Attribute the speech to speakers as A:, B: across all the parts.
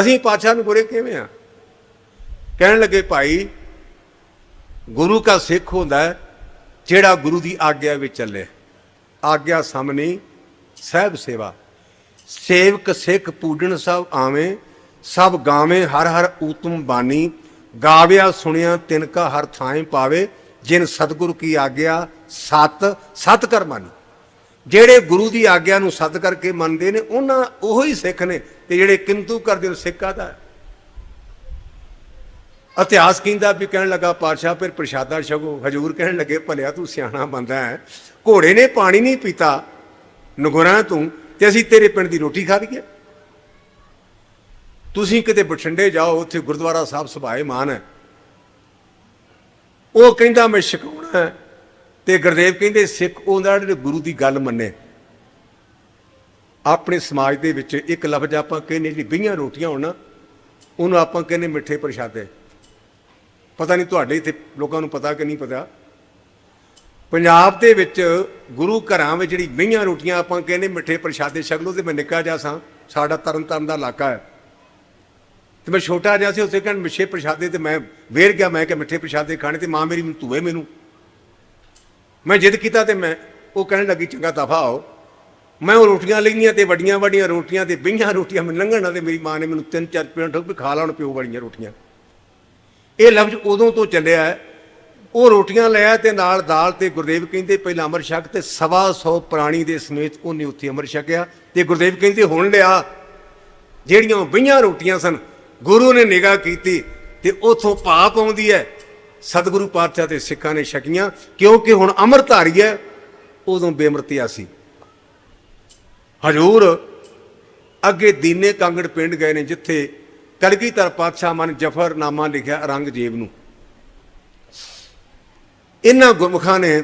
A: ਅਸੀਂ ਪਾਤਸ਼ਾਹ ਨੂੰ ਗੁਰੇ ਕਿਵੇਂ ਆ? ਕਹਿਣ ਲੱਗੇ, ਭਾਈ, ਗੁਰੂ ਕਾ ਸਿੱਖ ਹੁੰਦਾ ਜਿਹੜਾ ਗੁਰੂ ਦੀ ਆਗਿਆ ਵਿੱਚ ਚੱਲੇ। ਆਗਿਆ ਸਾਹਮਣੇ ਸਹਿਬ ਸੇਵਾ। ਸੇਵਕ ਸਿੱਖ ਪੂਜਣ ਸਭ ਆਵੇਂ, ਸਭ ਗਾਵੇਂ, ਹਰ ਹਰ ਊਤਮ ਬਾਣੀ। ਗਾਵਿਆ ਸੁਣਿਆ ਤਿਨ ਕਾ ਹਰ ਥਾਂ ਪਾਵੇ, ਜਿਨ ਸਤਿਗੁਰੂ ਕੀ ਆਗਿਆ, ਸਤ ਸਤ ਕਰ ਜਿਹੜੇ ਗੁਰੂ ਦੀ ਆਗਿਆ ਨੂੰ ਸਤ ਕਰਕੇ ਮੰਨਦੇ ਨੇ, ਉਹਨਾਂ ਉਹੋ ਹੀ ਸਿੱਖ ਨੇ ਤੇ ਜਿਹੜੇ ਕਿੰਤੂ ਕਰਦੇ ਉਹ ਸਿੱਖਾ ਦਾ ਇਤਿਹਾਸ ਕਹਿੰਦਾ ਵੀ ਕਹਿਣ ਲੱਗਾ, ਪਾਤਸ਼ਾਹ, ਫਿਰ ਪ੍ਰਸ਼ਾਦਾ ਛਕੋ। ਹਜੂਰ ਕਹਿਣ ਲੱਗੇ, ਭਲਿਆ ਤੂੰ ਸਿਆਣਾ ਬੰਦਾ ਹੈ। ਘੋੜੇ ਨੇ ਪਾਣੀ ਨਹੀਂ ਪੀਤਾ ਨਗੁਰਾਂ ਤੂੰ ਤੇ ਅਸੀਂ ਤੇਰੇ ਪਿੰਡ ਦੀ ਰੋਟੀ ਖਾ ਲਈਏ। ਤੁਸੀਂ ਕਿਤੇ ਬਠਿੰਡੇ ਜਾਓ, ਉੱਥੇ ਗੁਰਦੁਆਰਾ ਸਾਹਿਬ ਸਭਾਏ ਮਾਨ ਹੈ। ਉਹ ਕਹਿੰਦਾ, ਮੈਂ ਛਕਾਉਣਾ ਹੈ। ਤੇ ਗੁਰਦੇਵ ਕਹਿੰਦੇ ਸਿੱਖ ਉਹਦਾ ਜਿਹੜੇ ਗੁਰੂ ਦੀ ਗੱਲ ਮੰਨੇ। ਆਪਣੇ ਸਮਾਜ ਦੇ ਵਿੱਚ ਇੱਕ ਲਫ਼ਜ਼ ਆਪਾਂ ਕਹਿੰਦੇ ਜਿਹੜੀ ਬਈਆਂ ਰੋਟੀਆਂ ਹੋਣ ਨਾ, ਉਹਨੂੰ ਆਪਾਂ ਕਹਿੰਦੇ ਮਿੱਠੇ ਪ੍ਰਸ਼ਾਦੇ। ਪਤਾ ਨਹੀਂ ਤੁਹਾਡੇ ਇੱਥੇ ਲੋਕਾਂ ਨੂੰ ਪਤਾ ਕਿ ਨਹੀਂ ਪਤਾ। ਪੰਜਾਬ ਦੇ ਵਿੱਚ ਗੁਰੂ ਘਰਾਂ ਵਿੱਚ ਜਿਹੜੀ ਬਈਆਂ ਰੋਟੀਆਂ ਆਪਾਂ ਕਹਿੰਦੇ ਮਿੱਠੇ ਪ੍ਰਸ਼ਾਦੇ ਛਕ ਲਓ ਤੇ ਮੈਂ ਨਿੱਕਾ ਜਿਹਾ ਸਾਂ, ਸਾਡਾ ਤਰਨਤਾਰਨ ਦਾ ਇਲਾਕਾ ਹੈ। ਤੇ ਮੈਂ ਛੋਟਾ ਜਿਹਾ ਸੀ, ਉੱਥੇ ਕਹਿਣ ਮਿੱਠੇ ਪ੍ਰਸ਼ਾਦੇ ਤੇ ਮੈਂ ਵੇਰ ਗਿਆ, ਮੈਂ ਕਿ ਮਿੱਠੇ ਪ੍ਰਸ਼ਾਦੇ ਖਾਣੇ ਤੇ ਮਾਂ ਮੇਰੀ ਮੈਨੂੰ ਧੂਏ ਮੈਨੂੰ। ਮੈਂ ਜਿੱਦ ਕੀਤਾ ਤੇ ਮੈਂ, ਉਹ ਕਹਿਣ ਲੱਗੀ, ਚੰਗਾ ਦਫਾ ਆਓ। ਮੈਂ ਉਹ ਰੋਟੀਆਂ ਲਈਆਂ ਤੇ ਵੱਡੀਆਂ ਵੱਡੀਆਂ ਰੋਟੀਆਂ ਤੇ ਬਈਆਂ ਰੋਟੀਆਂ ਮੈਂ ਲੰਘਣਾ ਤੇ ਮੇਰੀ ਮਾਂ ਨੇ ਮੈਨੂੰ ਤਿੰਨ ਚਾਰ ਪਿੰਡ ਠੋਕ ਵੀ ਖਾ ਲਾਉਣ ਪਿਓ ਵਾਲੀਆਂ ਰੋਟੀਆਂ। ਇਹ ਲਫ਼ਜ਼ ਉਦੋਂ ਤੋਂ ਚੱਲਿਆ ਉਹ ਰੋਟੀਆਂ ਲਿਆ ਤੇ ਨਾਲ ਦਾਲ ਤੇ ਗੁਰਦੇਵ ਕਹਿੰਦੇ, ਪਹਿਲਾਂ ਅਮਰ ਛਕ ਤੇ ਸਵਾ ਸੌ ਪ੍ਰਾਣੀ ਦੇ ਸਮੇਤ ਉਹਨੇ ਉੱਥੇ ਅਮਰ ਛਕਿਆ। ਤੇ ਗੁਰਦੇਵ ਕਹਿੰਦੇ, ਹੁਣ ਲਿਆ। ਜਿਹੜੀਆਂ ਉਹ ਬਈਆਂ ਰੋਟੀਆਂ ਸਨ, ਗੁਰੂ ਨੇ ਨਿਗਾਹ ਕੀਤੀ ਤੇ ਉਥੋਂ ਪਾਪ ਆਉਂਦੀ ਹੈ। ਸਤਿਗੁਰੂ ਪਾਤਸ਼ਾਹ ਤੇ ਸਿੱਖਾਂ ਨੇ ਛਕੀਆਂ, ਕਿਉਂਕਿ ਹੁਣ ਅਮਰਧਾਰੀ ਹੈ, ਉਦੋਂ ਬੇਮਰਤਿਆ ਸੀ। ਹਜੂਰ ਅੱਗੇ ਦੀਨੇ ਕਾਂਗੜ ਪਿੰਡ ਗਏ ਨੇ, ਜਿੱਥੇ ਕਲਗੀਧਰ ਪਾਤਸ਼ਾਹ ਮਨ ਜਫਰਨਾਮਾ ਲਿਖਿਆ, ਔਰੰਗਜ਼ੇਬ ਨੂੰ। ਇਹਨਾਂ ਗੁਰਮੁਖਾਂ ਨੇ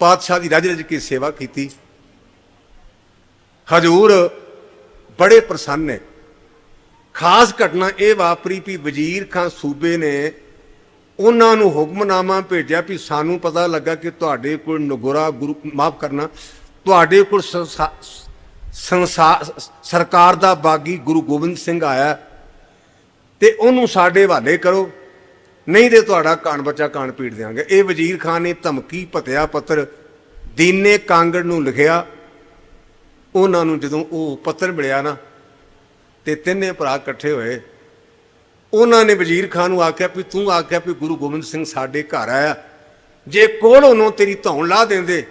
A: ਪਾਤਸ਼ਾਹ ਦੀ ਰਜ ਰਜ ਕੇ ਸੇਵਾ ਕੀਤੀ। ਹਜੂਰ ਬੜੇ ਪ੍ਰਸੰਨ ਨੇ। ਖਾਸ ਘਟਨਾ ਇਹ ਵਾਪਰੀ ਵੀ ਵਜ਼ੀਰ ਖਾਨ ਸੂਬੇ ਨੇ ਉਹਨਾਂ ਨੂੰ ਹੁਕਮਨਾਮਾ ਭੇਜਿਆ ਵੀ ਸਾਨੂੰ ਪਤਾ ਲੱਗਾ ਕਿ ਤੁਹਾਡੇ ਕੋਲ ਨਗੋਰਾ ਗੁਰੂ ਮਾਫ ਕਰਨਾ। ਤੁਹਾਡੇ ਕੋਲ ਸੰਸਾ- ਸੰਸਾ- ਸਰਕਾਰ ਦਾ ਬਾਗੀ ਗੁਰੂ ਗੋਬਿੰਦ ਸਿੰਘ ਆਇਆ। ਤੇ ਉਹਨੂੰ ਸਾਡੇ ਹਵਾਲੇ ਕਰੋ। ਨਹੀਂ ਤੇ ਤੁਹਾਡਾ ਕਾਨ ਬੱਚਾ ਕਾਨ ਪੀੜ ਦਿਆਂਗੇ। ਇਹ ਵਜ਼ੀਰ ਖਾਨ ਨੇ ਧਮਕੀ, ਭਤਿਆ ਪੱਤਰ, ਦੀਨੇ ਕਾਂਗੜ ਨੂੰ ਲਿਖਿਆ। ਉਹਨਾਂ ਨੂੰ ਜਦੋਂ ਉਹ ਪੱਤਰ ਮਿਲਿਆ ਨਾ, ਤੇ ਤਿੰਨੇ ਭਰਾ ਇਕੱਠੇ ਹੋਏ। ਉਹਨਾਂ ਨੇ ਵਜ਼ੀਰ ਖਾਨ ਨੂੰ ਆਖਿਆ ਵੀ ਤੂੰ ਆਖਿਆ ਵੀ ਗੁਰੂ ਗੋਬਿੰਦ ਸਿੰਘ ਸਾਡੇ ਘਰ ਆਇਆ। ਜੇ ਕੋਲ ਉਹਨੂੰ ਤੇਰੀ ਧੌਣ ਲਾ ਦਿੰਦੇ,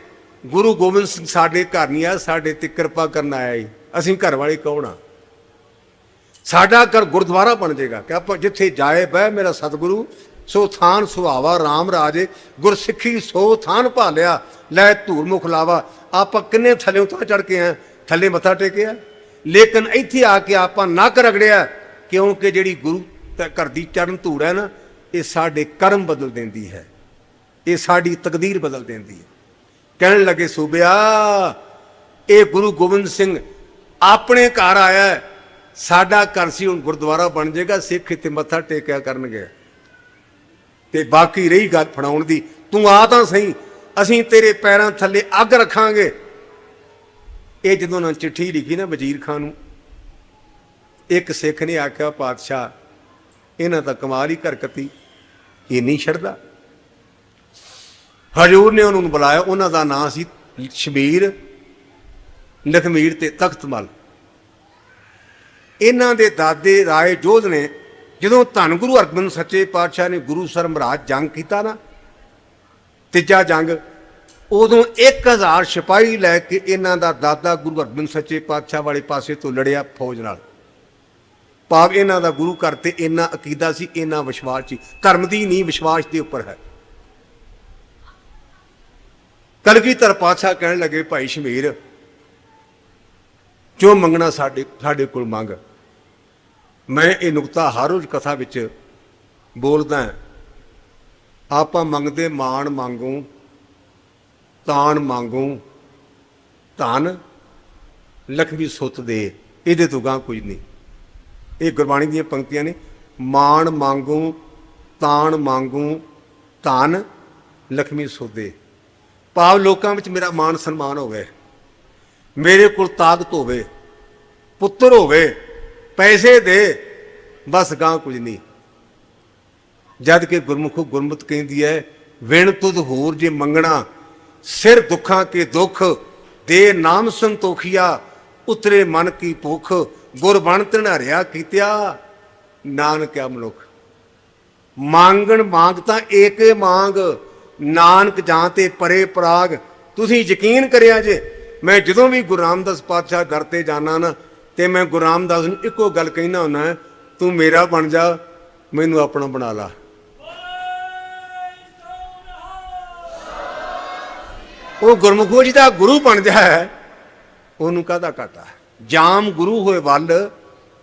A: ਗੁਰੂ ਗੋਬਿੰਦ ਸਿੰਘ ਸਾਡੇ ਘਰ ਨਹੀਂ ਆਇਆ, ਸਾਡੇ ਤੇ ਕਿਰਪਾ ਕਰਨ ਆਇਆ ਈ। ਅਸੀਂ ਘਰ ਵਾਲੇ ਕੌਣ ਆ? ਸਾਡਾ ਘਰ ਗੁਰਦੁਆਰਾ ਬਣ ਜਾਏਗਾ। ਕਿ ਆਪਾਂ ਜਿੱਥੇ ਜਾਏ ਬਹਿ ਮੇਰਾ ਸਤਿਗੁਰੂ, ਸੋ ਥਾਨ ਸੁਹਾਵਾ RAM ਰਾਜੇ, ਗੁਰਸਿੱਖੀ ਸੋ ਥਾਨ ਭਾਲਿਆ, ਲੈ ਧੂਰ ਮੁਖ ਲਾਵਾ। ਆਪਾਂ ਕਿੰਨੇ ਥੱਲੇ ਉਤਾਰ ਚੜ ਕੇ ਆ ਥੱਲੇ ਮੱਥਾ ਟੇਕਿਆ। ਲੇਕਿਨ ਇੱਥੇ ਆ ਕੇ ਆਪਾਂ ਨੱਕ ਰਗੜਿਆ, ਕਿਉਂਕਿ ਜਿਹੜੀ ਗੁਰੂ ਤੇ ਘਰ ਦੀ ਚਰਨ ਧੂੜ ਹੈ ਨਾ, ਇਹ ਸਾਡੇ ਕਰਮ ਬਦਲ ਦਿੰਦੀ ਹੈ। ਇਹ ਸਾਡੀ ਤਕਦੀਰ ਬਦਲ ਦਿੰਦੀ ਹੈ। ਕਹਿਣ ਲੱਗੇ, ਸੂਬਿਆ, ਇਹ ਗੁਰੂ ਗੋਬਿੰਦ ਸਿੰਘ ਆਪਣੇ ਘਰ ਆਇਆ ਸਾਡਾ ਘਰ ਸੀ, ਹੁਣ ਗੁਰਦੁਆਰਾ ਬਣ ਜਾਏਗਾ, ਸਿੱਖ ਇੱਥੇ ਮੱਥਾ ਟੇਕਿਆ ਕਰਨਗੇ। ਤੇ ਬਾਕੀ ਰਹੀ ਗੱਲ ਫੜਾਉਣ ਦੀ, ਤੂੰ ਆ ਤਾਂ ਸਹੀ, ਅਸੀਂ ਤੇਰੇ ਪੈਰਾਂ ਥੱਲੇ ਅੱਗ ਰੱਖਾਂਗੇ। ਇਹ ਜਦੋਂ ਨਾ ਚਿੱਠੀ ਲਿਖੀ ਨਾ ਵਜ਼ੀਰ ਖਾਨ ਨੂੰ, ਇੱਕ ਸਿੱਖ ਨੇ ਆਖਿਆ, ਪਾਤਸ਼ਾਹ ਇਹਨਾਂ ਤਾਂ ਕਮਾਲ ਹੀ ਕਰਕਤੀ, ਇਹ ਨਹੀਂ ਛੱਡਦਾ। ਹਜੂਰ ਨੇ ਉਹਨਾਂ ਨੂੰ ਬੁਲਾਇਆ, ਉਹਨਾਂ ਦਾ ਨਾਂ ਸੀ ਸ਼ਬੀਰ, ਲਖਮੀਰ ਤੇ ਤਖਤਮਲ। ਇਹਨਾਂ ਦੇ ਦਾਦੇ ਰਾਏ ਜੋਧ ਨੇ, ਜਦੋਂ ਧੰਨ ਗੁਰੂ ਅਰਜਨ ਸੱਚੇ ਪਾਤਸ਼ਾਹ ਨੇ ਗੁਰੂ ਸਰ ਮਹਾਰਾਜ ਜੰਗ ਕੀਤਾ ਨਾ, ਤੀਜਾ ਜੰਗ, ਉਦੋਂ 1000 ਸਿਪਾਹੀ ਲੈ ਕੇ ਇਹਨਾਂ ਦਾ ਦਾਦਾ ਗੁਰੂ ਅਰਜਨ ਸੱਚੇ ਪਾਤਸ਼ਾਹ ਵਾਲੇ ਪਾਸੇ ਤੋਂ ਲੜਿਆ ਫੌਜ ਨਾਲ। ਭਾਵ ਇਹਨਾਂ ਦਾ ਗੁਰੂ ਘਰ ਤੇ ਇੰਨਾ ਅਕੀਦਾ ਸੀ, ਇੰਨਾ ਵਿਸ਼ਵਾਸ ਸੀ। ਧਰਮ ਦੀ ਨਹੀਂ ਵਿਸ਼ਵਾਸ ਦੇ ਉੱਪਰ ਹੈ। ਕਲਗੀਧਰ ਪਾਤਸ਼ਾਹ ਕਹਿਣ ਲੱਗੇ, ਭਾਈ ਸ਼ਮੀਰ ਜੋ ਮੰਗਣਾ ਸਾਡੇ ਸਾਡੇ ਕੋਲ ਮੰਗ? ਮੈਂ ਇਹ ਨੁਕਤਾ ਹਰ ਰੋਜ਼ ਕਥਾ ਵਿੱਚ ਬੋਲਦਾ ਆਪਾਂ ਮੰਗਦੇ ਮਾਣ ਮੰਗੂ, ਤਾਣ ਮੰਗੂ, ਧਨ, ਲਖਮੀ ਸੁੱਤ ਦੇ। ਇਹਦੇ ਤੋਂ ਗਾਂ ਕੁਝ ਨਹੀਂ। ਇਹ ਗੁਰਬਾਣੀ ਦੀਆਂ ਪੰਕਤੀਆਂ ਨੇ। ਮਾਣ ਮੰਗੂ, ਤਾਣ ਮੰਗੂ, ਧਨ, ਲਖਮੀ ਸੋਦੇ। ਭਾਵ ਲੋਕਾਂ ਵਿੱਚ ਮੇਰਾ ਮਾਣ ਸਨਮਾਨ ਹੋਵੇ। ਮੇਰੇ ਕੋਲ ਤਾਕਤ ਹੋਵੇ, ਪੁੱਤਰ ਹੋਵੇ, ਪੈਸੇ ਦੇ, ਬਸ ਗਾਂ ਕੁਝ ਨਹੀਂ। ਜਦ ਕਿ ਗੁਰਮੁਖ ਗੁਰਮਤ ਕਹਿੰਦੀ ਹੈ, ਵਿਣ ਤੁਧ ਹੋਰ ਜੇ ਮੰਗਣਾ, ਸਿਰ ਦੁੱਖਾਂ ਕੇ ਦੁੱਖ, ਦੇ ਨਾਮ ਸੰਤੋਖੀਆ, ਉਤਰੇ ਮਨ ਕੀ ਭੁਖ ਗੁਰਬਣ ਬਣ ਧਨਾਰਿਆ ਕੀਤਿਆ ਨਾਨਕਿਆ ਮਨੁੱਖ। ਮੰਗਣ ਮੰਗ ਤਾਂ ਏਕੇ ਮੰਗ, ਨਾਨਕ ਜਾਂ ਤੇ ਪਰੇ ਪਰਾਗ। ਤੁਸੀਂ ਯਕੀਨ ਕਰਿਆ ਜੇ, ਮੈਂ ਜਦੋਂ ਵੀ ਗੁਰੂ ਰਾਮਦਾਸ ਪਾਤਸ਼ਾਹ ਦਰ ਤੇ ਜਾਣਾ ਨਾ, ਤੇ ਮੈਂ ਗੁਰੂ ਰਾਮਦਾਸ ਨੂੰ ਇੱਕੋ ਗੱਲ ਕਹਿਣਾ ਹੁੰਦਾ ਤੂੰ ਮੇਰਾ ਬਣ ਜਾ, ਮੈਨੂੰ ਆਪਣਾ ਬਣਾ ਲਾ। ਉਹ ਗੁਰਮੁਖੋ ਜੀ ਦਾ ਗੁਰੂ ਬਣ ਜਾ ਉਹਨੂੰ ਕਾਹਦਾ ਘਾਟਾ ਜਾਮ ਗੁਰੂ ਹੋਏ ਵੱਲ,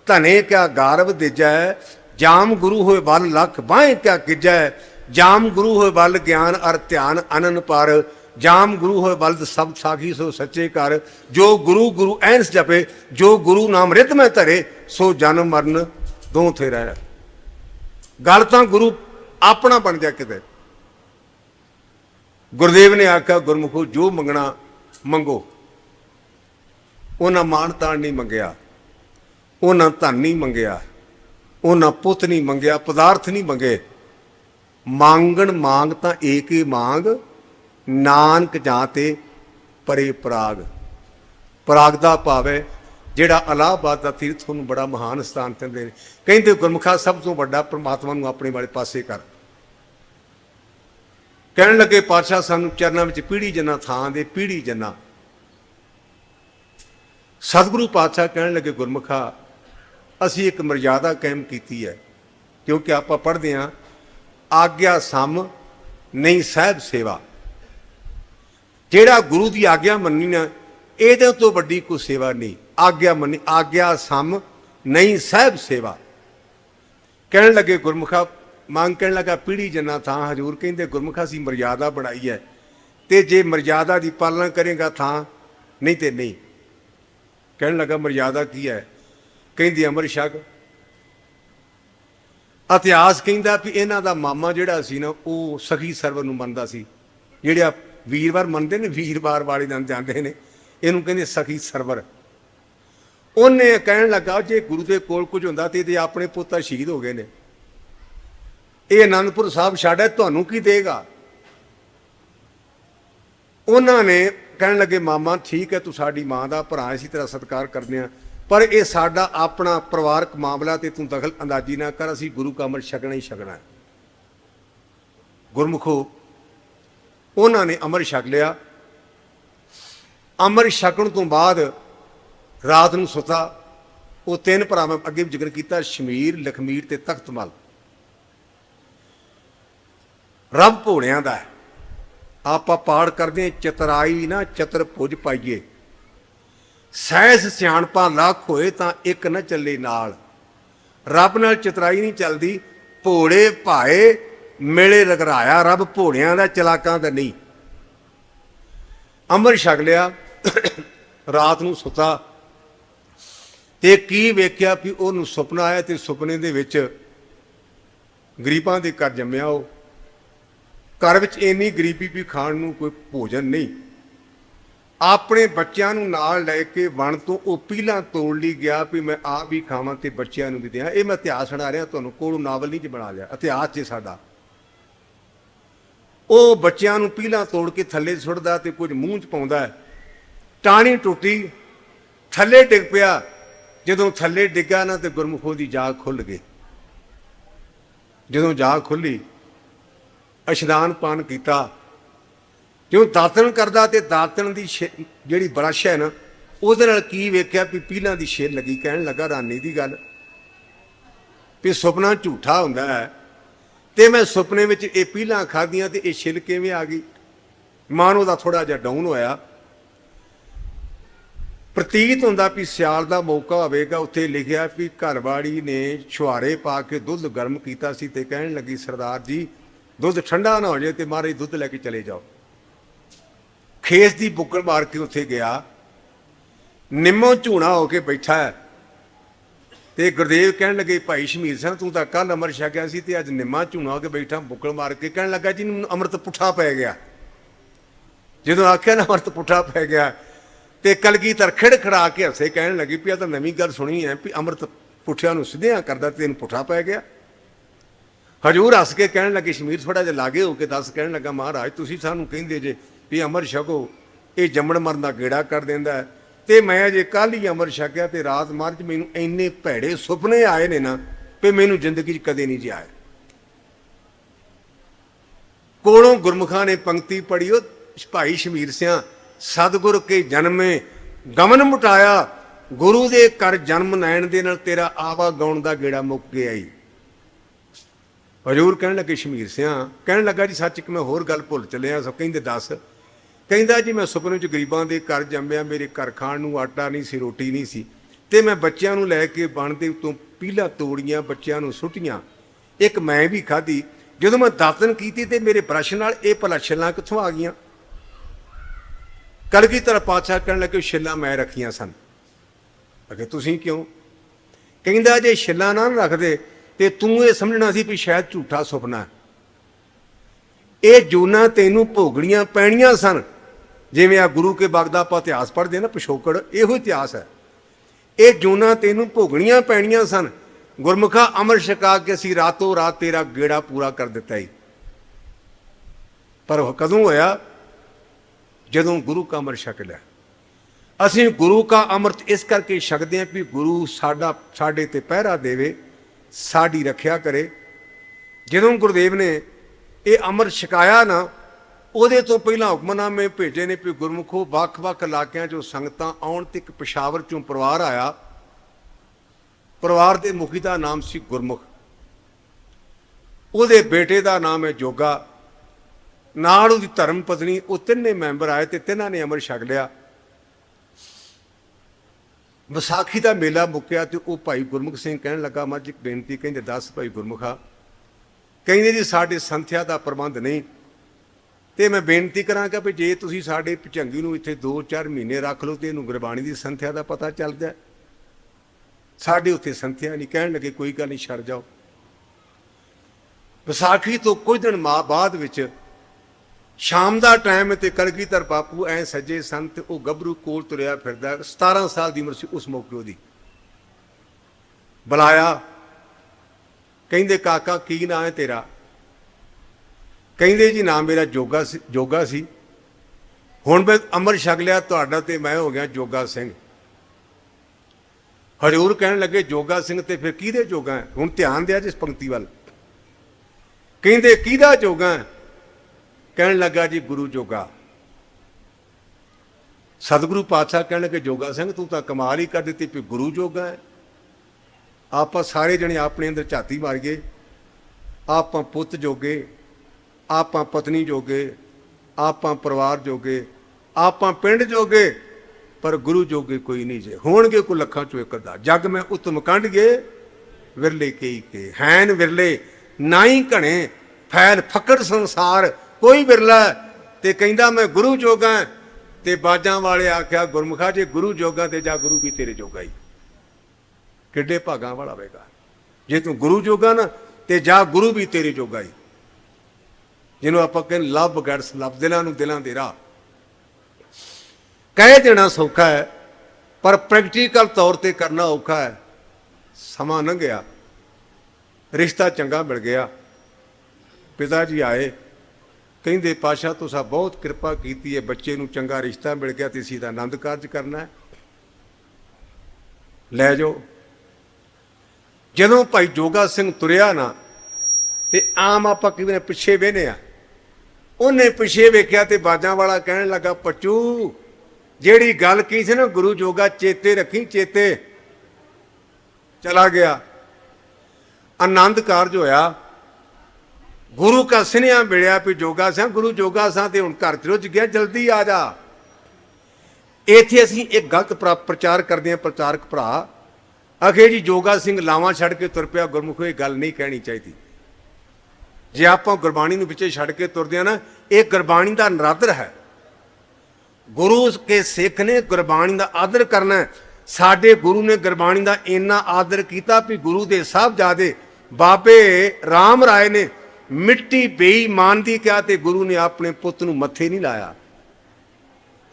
A: ਧਨੇ ਕਿਆ ਗਾਰਵ ਦਿਜੈ, ਜਾਮ ਗੁਰੂ ਹੋਏ ਵੱਲ ਲੱਖ ਬਾਹੇ ਕਿਆ ਗਿਜੈ, ਜਾਮ ਗੁਰੂ ਹੋਏ ਵੱਲ ਗਿਆਨ ਅਰ ਧਿਆਨ ਅਨਨ ਪਰ, ਜਾਮ ਗੁਰੂ ਹੋਏ ਬਲਦ ਸਭ ਸਾਖੀ ਸੋ ਸੱਚੇ ਕਰ ਜੋ ਗੁਰੂ ਗੁਰੂ ਐਨਸ ਜਪੇ, ਜੋ ਗੁਰੂ ਨਾਮ ਰਿਤ ਮੈਂ ਧਰੇ, ਸੋ ਜਨਮ ਮਰਨ ਦੋ ਥੇ ਰਹਿ। ਗੱਲ ਤਾਂ ਗੁਰੂ ਆਪਣਾ ਬਣ ਜਾ ਕਿਤੇ। ਗੁਰਦੇਵ ਨੇ ਆਖਿਆ, ਗੁਰਮੁਖੋ ਜੋ ਮੰਗਣਾ ਮੰਗੋ। ਉਹਨਾਂ ਮਾਣ ਤਾਣ ਨਹੀਂ ਮੰਗਿਆ, ਉਹਨਾਂ ਧਨ ਨਹੀਂ ਮੰਗਿਆ, ਉਹਨਾਂ ਪੁੱਤ ਨਹੀਂ ਮੰਗਿਆ, ਪਦਾਰਥ ਨਹੀਂ ਮੰਗੇ। ਮੰਗਣ ਮੰਗ ਤਾਂ ਏਕ ਹੀ ਮੰਗ, ਨਾਨਕ ਜਾਂ ਤੇ ਪਰੇ ਪ੍ਰਾਗ। ਪ੍ਰਾਗ ਦਾ ਭਾਵ ਹੈ, ਜਿਹੜਾ ਅਲਾਹਾਬਾਦ ਦਾ ਤੀਰਥ, ਉਹਨੂੰ ਬੜਾ ਮਹਾਨ ਸਥਾਨ ਕਹਿੰਦੇ ਨੇ। ਕਹਿੰਦੇ ਗੁਰਮੁਖਾ ਸਭ ਤੋਂ ਵੱਡਾ ਪ੍ਰਮਾਤਮਾ ਨੂੰ ਆਪਣੇ ਵਾਲੇ ਪਾਸੇ ਕਰ। ਕਹਿਣ ਲੱਗੇ ਪਾਤਸ਼ਾਹ ਸਾਨੂੰ ਚਰਨਾਂ ਵਿੱਚ ਪੀੜੀ ਜਨਾ, ਥਾਂ ਦੇ ਪੀੜੀ ਜਨਾ। ਸਤਿਗੁਰੂ ਪਾਤਸ਼ਾਹ ਕਹਿਣ ਲੱਗੇ, ਗੁਰਮੁਖਾ, ਅਸੀਂ ਇੱਕ ਮਰਜ਼ਾਦਾ ਕਾਇਮ ਕੀਤੀ ਹੈ, ਕਿਉਂਕਿ ਆਪਾਂ ਪੜ੍ਹਦੇ ਹਾਂ, ਆਗਿਆ ਸਮ ਨਹੀਂ ਸਹਿਬ ਸੇਵਾ। ਜਿਹੜਾ ਗੁਰੂ ਦੀ ਆਗਿਆ ਮੰਨੀ ਨਾ, ਇਹਦੇ ਤੋਂ ਵੱਡੀ ਕੋਈ ਸੇਵਾ ਨਹੀਂ। ਆਗਿਆ ਮੰਨੀ, ਆਗਿਆ ਸਮ ਨਹੀਂ ਸਹਿਬ ਸੇਵਾ। ਕਹਿਣ ਲੱਗੇ, ਗੁਰਮੁਖਾ, ਮੰਗ ਕਹਿਣ ਲੱਗਾ, ਪੀੜੀ ਜਨਾ ਥਾਂ, ਹਜੂਰ ਕਹਿੰਦੇ, ਗੁਰਮੁਖਾ ਸੀ ਮਰਜ਼ਾਦਾ ਬਣਾਈ ਹੈ, ਤੇ ਜੇ ਮਰਜ਼ਾਦਾ ਦੀ ਪਾਲਣਾ ਕਰੇਗਾ ਥਾਂ, ਨਹੀਂ ਤੇ ਨਹੀਂ। ਕਹਿਣ ਲੱਗਾ ਮਰਜ਼ਾਦਾ ਕੀ ਹੈ? ਕਹਿੰਦੀ ਅਮਰ ਛਕ ਇਤਿਹਾਸ ਕਹਿੰਦਾ ਵੀ ਇਹਨਾਂ ਦਾ ਮਾਮਾ ਜਿਹੜਾ ਸੀ ਨਾ, ਉਹ ਸਖੀ ਸਰਵਰ ਨੂੰ ਮੰਨਦਾ ਸੀ। ਜਿਹੜਾ ਵੀਰਵਾਰ ਮੰਨਦੇ ਨੇ, ਵੀਰਵਾਰ ਵਾਲੇ ਦਿਨ ਜਾਂਦੇ ਨੇ, ਇਹਨੂੰ ਕਹਿੰਦੇ ਸਖੀ ਸਰਵਰ। ਉਹਨੇ ਕਹਿਣ ਲੱਗਾ, ਜੇ ਗੁਰੂ ਦੇ ਕੋਲ ਕੁਝ ਹੁੰਦਾ ਤੇ ਇਹਦੇ ਆਪਣੇ ਪੁੱਤਾਂ ਸ਼ਹੀਦ ਹੋ ਗਏ ਨੇ। ਇਹ ਆਨੰਦਪੁਰ ਸਾਹਿਬ ਛੱਡਿਆ ਤੁਹਾਨੂੰ ਕੀ ਦੇਗਾ? ਉਹਨਾਂ ਨੇ ਕਹਿਣ ਲੱਗੇ, ਮਾਮਾ, ਠੀਕ ਹੈ, ਤੂੰ ਸਾਡੀ ਮਾਂ ਦਾ ਭਰਾ ਇਸੇ ਤਰ੍ਹਾਂ ਸਤਿਕਾਰ ਕਰਦੇ ਆ ਪਰ ਇਹ ਸਾਡਾ ਆਪਣਾ ਪਰਿਵਾਰਕ ਮਾਮਲਾ ਤੇ ਤੂੰ ਦਖਲ ਅੰਦਾਜ਼ੀ ਨਾ ਕਰ, ਅਸੀਂ ਗੁਰੂ ਕਾ ਅੰਮ੍ਰਿਤ ਛਕਣਾ ਹੀ ਛਕਣਾ ਗੁਰਮੁਖੋ, ਉਹਨਾਂ ਨੇ ਅਮਰ ਛਕ ਲਿਆ। ਅਮਰ ਛਕਣ ਤੋਂ ਬਾਅਦ ਰਾਤ ਨੂੰ ਸੁੱਤਾ। ਉਹ ਤਿੰਨ ਭਰਾਵਾਂ ਅੱਗੇ ਵੀ ਜ਼ਿਕਰ ਕੀਤਾ, ਸ਼ਮੀਰ, ਲਖਮੀਰ ਤੇ ਤਖਤਮਲ। ਰੱਬ ਭੋਲਿਆਂ ਦਾ ਹੈ। ਆਪਾਂ ਪਾੜ ਕਰਦੇ ਚਤਰਾਈ ਨਾ ਚਤਰ ਪੁੱਜ ਪਾਈਏ। ਸਹਿਸ ਸਿਆਣਪਾ ਲੱਖ ਹੋਏ ਤਾਂ ਇੱਕ ਨਾ ਚੱਲੇ ਨਾਲ। ਰੱਬ ਨਾਲ ਚਤਰਾਈ ਨਹੀਂ ਚੱਲਦੀ ਭੋਲੇ ਭਾਏ ਮੇਲੇ ਰਗਰਾਇਆ, ਰੱਬ ਭੋੜਿਆਂ ਦਾ ਚਲਾਕਾਂ ਦਾ ਨਹੀਂ। ਅੰਮ੍ਰਿਤ ਛਕ ਲਿਆ, ਰਾਤ ਨੂੰ ਸੁੱਤਾ, ਤੇ ਕੀ ਵੇਖਿਆ ਵੀ ਉਹਨੂੰ ਸੁਪਨਾ ਆਇਆ ਤੇ ਸੁਪਨੇ ਦੇ ਵਿੱਚ ਗਰੀਬਾਂ ਦੇ ਘਰ ਜੰਮਿਆ ਉਹ। ਘਰ ਵਿੱਚ ਇੰਨੀ ਗਰੀਬੀ ਵੀ ਖਾਣ ਨੂੰ ਕੋਈ ਭੋਜਨ ਨਹੀਂ। ਆਪਣੇ ਬੱਚਿਆਂ ਨੂੰ ਨਾਲ ਲੈ ਕੇ ਵਣ ਤੋਂ ਉਹ ਪੀਲਾ ਤੋੜ ਲਈ ਗਿਆ ਵੀ ਮੈਂ ਆਪ ਵੀ ਖਾਵਾਂ ਤੇ ਬੱਚਿਆਂ ਨੂੰ ਵੀ ਦਿਆਂ। ਇਹ ਮੈਂ ਇਤਿਹਾਸ ਸੁਣਾ ਰਿਹਾ ਤੁਹਾਨੂੰ, ਕੋਲੋਂ ਨਾਵਲ ਨਹੀਂ ਚ ਬਣਾ ਲਿਆ, ਇਤਿਹਾਸ 'ਚ ਸਾਡਾ। ਉਹ ਬੱਚਿਆਂ ਨੂੰ ਪੀਲਾਂ ਤੋੜ ਕੇ ਥੱਲੇ ਸੁੱਟਦਾ ਤੇ ਕੁਝ ਮੂੰਹ 'ਚ ਪਾਉਂਦਾ ਟਾਣੀ ਟੁੱਟੀ, ਥੱਲੇ ਡਿੱਗ ਪਿਆ। ਜਦੋਂ ਥੱਲੇ ਡਿੱਗਾ ਨਾ ਤੇ ਗੁਰਮੁਖੋ ਦੀ ਜਾਗ ਖੁੱਲ ਗਈ। ਜਦੋਂ ਜਾਗ ਖੁੱਲੀ ਅਸ਼ਨਾਨ ਪਾਨ ਕੀਤਾ। ਜੋ ਦਾਤਣ ਕਰਦਾ ਤੇ ਦਾਤਣ ਦੀ ਜਿਹੜੀ ਬਰਸ਼ ਹੈ ਨਾ, ਉਹਦੇ ਨਾਲ ਕੀ ਵੇਖਿਆ ਵੀ ਪੀਲਾਂ ਦੀ ਛੇਲ ਲੱਗੀ, ਕਹਿਣ ਲੱਗਾ ਰਾਨੀ ਦੀ ਗੱਲ। ਵੀ ਸੁਪਨਾ ਝੂਠਾ ਹੁੰਦਾ ਹੈ। ਤੇ ਮੈਂ ਸੁਪਨੇ ਵਿੱਚ ਇਹ ਪੀਲਾਂ ਖਾਧੀਆਂ ਤੇ ਇਹ ਛਿਲ ਕਿਵੇਂ ਆ ਗਈ? ਮਨ ਉਹਦਾ ਥੋੜਾ ਜਿਹਾ ਡਾਊਨ ਹੋਇਆ। ਪ੍ਰਤੀਤ ਹੁੰਦਾ ਵੀ ਸਿਆਲ ਦਾ ਮੌਕਾ ਹੋਵੇਗਾ, ਉੱਥੇ ਲਿਖਿਆ ਵੀ ਘਰਵਾੜੀ ਨੇ ਛੁਹਾਰੇ ਪਾ ਕੇ ਦੁੱਧ ਗਰਮ ਕੀਤਾ ਸੀ ਤੇ ਕਹਿਣ ਲੱਗੀ, ਸਰਦਾਰ ਜੀ ਦੁੱਧ ਠੰਡਾ ਨਾ ਹੋ ਜਾਏ ਤੇ ਮਹਾਰਾਜ ਦੁੱਧ ਲੈ ਕੇ ਚਲੇ ਜਾਓ। ਖੇਸ ਦੀ ਬੁੱਕਲ ਮਾਰ ਕੇ ਉੱਥੇ ਗਿਆ। ਨਿੰਮੋ ਝੂਣਾ ਹੋ ਕੇ ਬੈਠਾ ਹੈ। ਤੇ ਗੁਰਦੇਵ ਕਹਿਣ ਲੱਗੇ, ਭਾਈ ਸ਼ਮੀਰ ਸਿੰਘ, ਤੂੰ ਤਾਂ ਕੱਲ ਅਮਰ ਛਕਿਆ ਸੀ ਤੇ ਅੱਜ ਨਿੰਮਾ ਝੂਣਾ ਹੋ ਕੇ ਬੈਠਾ, ਬੁੱਕਲ ਮਾਰ ਕੇ ਕਹਿਣ ਲੱਗਾ, ਜੀ ਨੂੰ ਅੰਮ੍ਰਿਤ ਪੁੱਠਾ ਪੈ ਗਿਆ। ਜਦੋਂ ਆਖਿਆ ਨਾ ਅੰਮ੍ਰਿਤ ਪੁੱਠਾ ਪੈ ਗਿਆ, ਤੇ ਕਲਗੀ ਖੜ ਖੜਾ ਕੇ ਹੱਸੇ ਕਹਿਣ ਲੱਗੀ ਵੀ ਆ ਤਾਂ ਨਵੀਂ ਗੱਲ ਸੁਣੀ ਹੈ ਵੀ ਅੰਮ੍ਰਿਤ ਪੁੱਠਿਆਂ ਨੂੰ ਸਿੱਧਿਆਂ ਕਰਦਾ ਤੈਨੂੰ ਪੁੱਠਾ ਪੈ ਗਿਆ। ਹਜੂਰ ਹੱਸ ਕੇ ਕਹਿਣ ਲੱਗੇ, ਸ਼ਮੀਰ ਥੋੜਾ ਜਿਹਾ ਲਾਗੇ ਹੋ ਕੇ ਦੱਸ ਕਹਿਣ ਲੱਗਾ, ਮਹਾਰਾਜ, ਤੁਸੀਂ ਸਾਨੂੰ ਕਹਿੰਦੇ ਜੇ ਵੀ ਅਮਰ ਛਕੋ, ਇਹ ਜੰਮਣ ਮਰਨ ਦਾ ਗੇੜਾ ਕਰ ਦਿੰਦਾ ਤੇ ਮੈਂ ਜੇ ਕੱਲ ਹੀ ਅਮਰ ਛਕਿਆ ਤੇ ਰਾਤ ਮਰਜ ਮੈਨੂੰ ਇੰਨੇ ਭੈੜੇ ਸੁਪਨੇ ਆਏ ਨੇ ਨਾ ਵੀ ਮੈਨੂੰ ਜ਼ਿੰਦਗੀ 'ਚ ਕਦੇ ਨਹੀਂ ਜੀ ਕੋਲੋਂ ਗੁਰਮੁਖਾਂ ਨੇ ਪੰਕਤੀ ਪੜ੍ਹੀ, ਉਹ ਭਾਈ ਸ਼ਮੀਰ ਸਿਆਂ, ਸਤਿਗੁਰ ਕੇ ਜਨਮੇ ਗਮਨ ਮੁਟਾਇਆ, ਗੁਰੂ ਦੇ ਕਰ ਜਨਮ ਨੈਣ ਦੇ ਨਾਲ ਤੇਰਾ ਆਵਾ ਗਾਉਣ ਦਾ ਗੇੜਾ ਮੁੱਕ ਗਿਆ ਈ ਹਜੂਰ ਕਹਿਣ ਲੱਗੇ, ਸ਼ਮੀਰ ਸਿਆਂ, ਕਹਿਣ ਲੱਗਾ ਜੀ, ਸੱਚ ਇੱਕ ਮੈਂ ਹੋਰ ਗੱਲ ਭੁੱਲ ਚੱਲਿਆ, ਸੋ ਕਹਿੰਦੇ ਦੱਸ। ਕਹਿੰਦਾ ਜੀ, ਮੈਂ ਸੁਪਨੇ 'ਚ ਗਰੀਬਾਂ ਦੇ ਘਰ ਜੰਮਿਆ, ਮੇਰੇ ਘਰ ਖਾਣ ਨੂੰ ਆਟਾ ਨਹੀਂ ਸੀ, ਰੋਟੀ ਨਹੀਂ ਸੀ। ਤੇ ਮੈਂ ਬੱਚਿਆਂ ਨੂੰ ਲੈ ਕੇ ਬਣ ਦੇ ਉੱਤੋਂ ਪੀਲਾ ਤੋੜੀਆਂ, ਬੱਚਿਆਂ ਨੂੰ ਸੁੱਟੀਆਂ। ਇੱਕ ਮੈਂ ਵੀ ਖਾਧੀ। ਜਦੋਂ ਮੈਂ ਦਾਤਨ ਕੀਤੀ ਤੇ ਮੇਰੇ ਬ੍ਰਸ਼ ਨਾਲ ਇਹ ਭਲਾ ਛਿੱਲਾਂ ਕਿੱਥੋਂ ਆ ਗਈਆਂ? ਕਲਗੀ ਤਰ੍ਹਾਂ ਪਾਤਸ਼ਾਹ ਕਹਿਣ ਲੱਗੇ, ਛਿੱਲਾਂ ਮੈਂ ਰੱਖੀਆਂ ਸਨ। ਅਗੇ, ਤੁਸੀਂ ਕਿਉਂ? ਕਹਿੰਦਾ ਜੇ ਛਿੱਲਾਂ ਨਾ ਰੱਖਦੇ ਤੇ ਤੂੰ ਇਹ ਸਮਝਣਾ ਸੀ ਵੀ ਸ਼ਾਇਦ ਝੂਠਾ ਸੁਪਨਾ ਇਹ ਜੂਨਾ ਤੈਨੂੰ ਭੋਗਣੀਆਂ ਪੈਣੀਆਂ ਸਨ। ਜਿਵੇਂ ਆ ਗੁਰੂ ਕੇ ਬਾਗ ਦਾ ਆਪਾਂ ਇਤਿਹਾਸ ਪੜ੍ਹਦੇ ਨਾ, ਪਿਛੋਕੜ, ਇਹੋ ਇਤਿਹਾਸ ਹੈ। ਇਹ ਜੂਨਾ ਤੈਨੂੰ ਭੋਗਣੀਆਂ ਪੈਣੀਆਂ ਸਨ। ਗੁਰਮੁਖਾ ਅਮਰ ਛਕਾ ਕੇ ਅਸੀਂ ਰਾਤੋਂ ਰਾਤ ਤੇਰਾ ਗੇੜਾ ਪੂਰਾ ਕਰ ਦਿੱਤਾ ਹੀ ਪਰ ਉਹ ਕਦੋਂ ਹੋਇਆ? ਜਦੋਂ ਗੁਰੂ ਕਾ ਅਮਰ ਛਕ ਲਿਆ। ਅਸੀਂ ਗੁਰੂ ਕਾ ਅੰਮ੍ਰਿਤ ਇਸ ਕਰਕੇ ਛਕਦੇ ਹਾਂ ਵੀ ਗੁਰੂ ਸਾਡਾ ਸਾਡੇ ਤੇ ਪਹਿਰਾ ਦੇਵੇ ਸਾਡੀ ਰੱਖਿਆ ਕਰੇ। ਜਦੋਂ ਗੁਰਦੇਵ ਨੇ ਇਹ ਅਮਰ ਛਕਾਇਆ ਨਾ, ਉਹਦੇ ਤੋਂ ਪਹਿਲਾਂ ਹੁਕਮਨਾਮੇ ਭੇਜੇ ਨੇ ਵੀ ਗੁਰਮੁਖੋ ਵੱਖ-ਵੱਖ ਇਲਾਕਿਆਂ ਚੋਂ ਸੰਗਤਾਂ ਆਉਣ ਤੇ ਇੱਕ ਪਿਸ਼ਾਵਰ ਚੋਂ ਪਰਿਵਾਰ ਆਇਆ। ਪਰਿਵਾਰ ਦੇ ਮੁਖੀ ਦਾ ਨਾਮ ਸੀ ਗੁਰਮੁਖ। ਉਹਦੇ ਬੇਟੇ ਦਾ ਨਾਮ ਹੈ ਜੋਗਾ। ਨਾਲ ਉਹਦੀ ਧਰਮ ਪਤਨੀ, ਉਹ ਤਿੰਨੇ ਮੈਂਬਰ ਆਏ ਤੇ ਤਿੰਨਾਂ ਨੇ ਅਮਰ ਛਕ ਲਿਆ। ਵਿਸਾਖੀ ਦਾ ਮੇਲਾ ਮੁੱਕਿਆ ਤੇ ਉਹ ਭਾਈ ਗੁਰਮੁਖ ਸਿੰਘ ਕਹਿਣ ਲੱਗਾ ਮੱਝ ਇੱਕ ਬੇਨਤੀ ਕਹਿੰਦੇ, ਦੱਸ ਭਾਈ ਗੁਰਮੁਖਾ, ਕਹਿੰਦੇ ਜੀ, ਸਾਡੇ ਸੰਥਿਆ ਦਾ ਪ੍ਰਬੰਧ ਨਹੀਂ ਤੇ ਮੈਂ ਬੇਨਤੀ ਕਰਾਂਗਾ ਵੀ ਜੇ ਤੁਸੀਂ ਸਾਡੇ ਭਚੰਗੀ ਨੂੰ ਇੱਥੇ 2-4 ਮਹੀਨੇ ਰੱਖ ਲਓ ਤੇ ਇਹਨੂੰ ਗੁਰਬਾਣੀ ਦੀ ਸੰਥਿਆ ਦਾ ਪਤਾ ਚੱਲ ਜਾਏ ਸਾਡੇ ਉੱਥੇ ਸੰਥਿਆ ਨਹੀਂ, ਕਹਿਣ ਲੱਗੇ, ਕੋਈ ਗੱਲ ਨਹੀਂ, ਛੱਡ ਜਾਓ। ਵਿਸਾਖੀ ਤੋਂ ਕੁਝ ਦਿਨ ਮਾ ਬਾਅਦ ਵਿੱਚ ਸ਼ਾਮ ਦਾ ਟਾਈਮ ਤੇ ਕਲਗੀਧਰ ਬਾਪੂ ਐ ਸੱਜੇ ਸਨ ਤੇ ਉਹ ਗੱਭਰੂ ਕੋਲ ਤੁਰਿਆ ਫਿਰਦਾ। 17 ਸਾਲ ਦੀ ਉਮਰ ਸੀ ਉਸ ਮੌਕੇ ਉਹਦੀ। ਬੁਲਾਇਆ। ਕਹਿੰਦੇ, ਕਾਕਾ, ਕੀ ਨਾਂ ਹੈ ਤੇਰਾ? ਕਹਿੰਦੇ, ਜੀ ਨਾਮ ਮੇਰਾ ਜੋਗਾ ਸੀ ਜੋਗਾ ਸੀ। ਹੁਣ ਮੈਂ ਅਮਰ ਛਕ ਲਿਆ ਤੁਹਾਡਾ ਤੇ ਮੈਂ ਹੋ ਗਿਆ ਜੋਗਾ ਸਿੰਘ। ਹਜੂਰ ਕਹਿਣ ਲੱਗੇ, ਜੋਗਾ ਸਿੰਘ ਤੇ ਫਿਰ ਕਿਹਦੇ ਜੋਗਾ ਹੁਣ ਧਿਆਨ ਦਿਆ ਜਿਸ ਪੰਕਤੀ ਵੱਲ। ਕਹਿੰਦੇ, ਕਿਹਦਾ ਜੋਗਾ ਹੈ? ਕਹਿਣ ਲੱਗਾ ਜੀ ਗੁਰੂ ਜੋਗਾ। ਸਤਿਗੁਰੂ ਪਾਤਸ਼ਾਹ ਕਹਿਣ ਲੱਗੇ, ਜੋਗਾ ਸਿੰਘ, ਤੂੰ ਤਾਂ ਕਮਾਲ ਹੀ ਕਰ ਦਿੱਤੀ ਵੀ ਗੁਰੂ ਜੋਗਾ ਹੈ। ਆਪਾਂ ਸਾਰੇ ਜਣੇ ਆਪਣੇ ਅੰਦਰ ਝਾਤੀ ਮਾਰੀਏ। ਆਪਾਂ ਪੁੱਤ ਜੋਗੇ, ਆਪਾਂ ਪਤਨੀ ਜੋਗੇ, ਆਪਾਂ ਪਰਿਵਾਰ ਜੋਗੇ, ਆਪਾਂ ਪਿੰਡ ਜੋਗੇ, ਪਰ ਗੁਰੂ ਜੋਗੇ ਕੋਈ ਨਹੀਂ ਜੇ। ਹੋਣਗੇ ਕੋ ਲੱਖਾਂ ਚੋਂ ਇੱਕ ਅੱਧਾ। ਜਗ ਮੈਂ ਉਤਮ ਕੰਢ ਗਏ ਵਿਰਲੇ ਕਈ ਕੇ। ਹੈਨ ਵਿਰਲੇ ਨਾ ਹੀ ਘਣੇ, ਫੈਲ ਫਕੜ ਸੰਸਾਰ ਕੋਈ ਬਿਰਲਾ ਤੇ ਕਹਿੰਦਾ ਮੈਂ ਗੁਰੂ ਜੋਗਾ ਤੇ ਬਾਜਾਂ ਵਾਲੇ ਆਖਿਆ, ਗੁਰਮੁਖਾ ਜੇ ਗੁਰੂ ਜੋਗਾ ਤੇ ਜਾ ਗੁਰੂ ਵੀ ਤੇਰੇ ਜੋਗਾ ਹੀ। ਕਿੱਡੇ ਭਾਗਾਂ ਵਾਲਾ ਹੋਵੇਗਾ ਜੇ ਤੂੰ ਗੁਰੂ ਜੋਗਾ ਨਾ, ਤੇ ਜਾ ਗੁਰੂ ਵੀ ਤੇਰੇ ਜੋਗਾ ਹੀ। ਜਿਹਨੂੰ ਆਪਾਂ ਕਹਿੰਦੇ ਲਵ ਗੈਟਸ ਲਵ ਦਿਲਾਂ ਨੂੰ ਦਿਲਾਂ ਦੇ ਰਾਹ। ਕਹਿ ਦੇਣਾ ਸੌਖਾ ਹੈ, ਪਰ ਪ੍ਰੈਕਟੀਕਲ ਤੌਰ ਤੇ ਕਰਨਾ ਔਖਾ ਹੈ। ਸਮਾਂ ਲੰਘਿਆ, ਰਿਸ਼ਤਾ ਚੰਗਾ ਮਿਲ ਗਿਆ। ਪਿਤਾ ਜੀ ਆਏ ਕਹਿੰਦੇ ਪਾਸ਼ਾ ਤੁਸੀਂ ਬਹੁਤ ਕਿਰਪਾ ਕੀਤੀ ਹੈ, ਬੱਚੇ ਨੂੰ ਚੰਗਾ ਰਿਸ਼ਤਾ ਮਿਲ ਗਿਆ ਤੇ ਅਸੀਂ ਦਾ ਆਨੰਦ ਕਾਰਜ ਕਰਨਾ ਹੈ। ਲੈ ਜਾਓ। ਜਦੋਂ ਭਾਈ ਜੋਗਾ ਸਿੰਘ ਤੁਰਿਆ ਨਾ, ਤੇ ਆਮ ਆਪਾਂ ਕਿਵੇਂ ਪਿੱਛੇ ਵੇਨੇ ਆ। ਉਹਨੇ ਪਿੱਛੇ ਵੇਖਿਆ ਤੇ ਬਾਜਾਂ ਵਾਲਾ ਕਹਿਣ ਲੱਗਾ, ਪੱਚੂ, ਜਿਹੜੀ ਗੱਲ ਕੀ ਸੀ ਨਾ, ਗੁਰੂ ਜੋਗਾ ਚੇਤੇ ਰੱਖੀ, ਚੇਤੇ ਚਲਾ ਗਿਆ। ਆਨੰਦ ਕਾਰਜ ਹੋਇਆ। ਗੁਰੂ ਕਾ ਸਿਨਿਆ ਮਿਲਿਆ ਵੀ ਜੋਗਾ ਸਾਂ, ਗੁਰੂ ਜੋਗਾ ਸਾਂ ਤੇ ਹੁਣ ਘਰ ਚ ਗਿਆ, ਜਲਦੀ ਆ ਜਾ। ਇੱਥੇ ਅਸੀਂ ਇੱਕ ਗਲਤ ਪ੍ਰਚਾਰ ਕਰਦੇ ਹਾਂ, ਪ੍ਰਚਾਰਕ ਭਰਾ। ਅਖੇ ਜੀ, ਜੋਗਾ ਸਿੰਘ ਲਾਵਾਂ ਛੱਡ ਕੇ ਤੁਰ ਪਿਆ, ਗੁਰਮੁਖੋ, ਇਹ ਗੱਲ ਨਹੀਂ ਕਹਿਣੀ ਚਾਹੀਦੀ। ਜੇ ਆਪਾਂ ਗੁਰਬਾਣੀ ਨੂੰ ਵਿੱਚੇ ਛੱਡ ਕੇ ਤੁਰਦੇ ਆ ਨਾ, ਇਹ ਗੁਰਬਾਣੀ ਦਾ ਨਰਾਦਰ ਹੈ। ਗੁਰੂ ਕੇ ਸਿੱਖ ਨੇ ਗੁਰਬਾਣੀ ਦਾ ਆਦਰ ਕਰਨਾ ਸਾਡੇ ਗੁਰੂ ਨੇ ਗੁਰਬਾਣੀ ਦਾ ਇੰਨਾ ਆਦਰ ਕੀਤਾ ਵੀ ਗੁਰੂ ਦੇ ਸਾਹਿਬਜ਼ਾਦੇ ਬਾਬੇ RAM ਰਾਏ ਨੇ ਮਿੱਟੀ ਬੇਈਮਾਨ ਦੀ ਕਿਹਾ ਤੇ ਗੁਰੂ ਨੇ ਆਪਣੇ ਪੁੱਤ ਨੂੰ ਮੱਥੇ ਨਹੀਂ ਲਾਇਆ।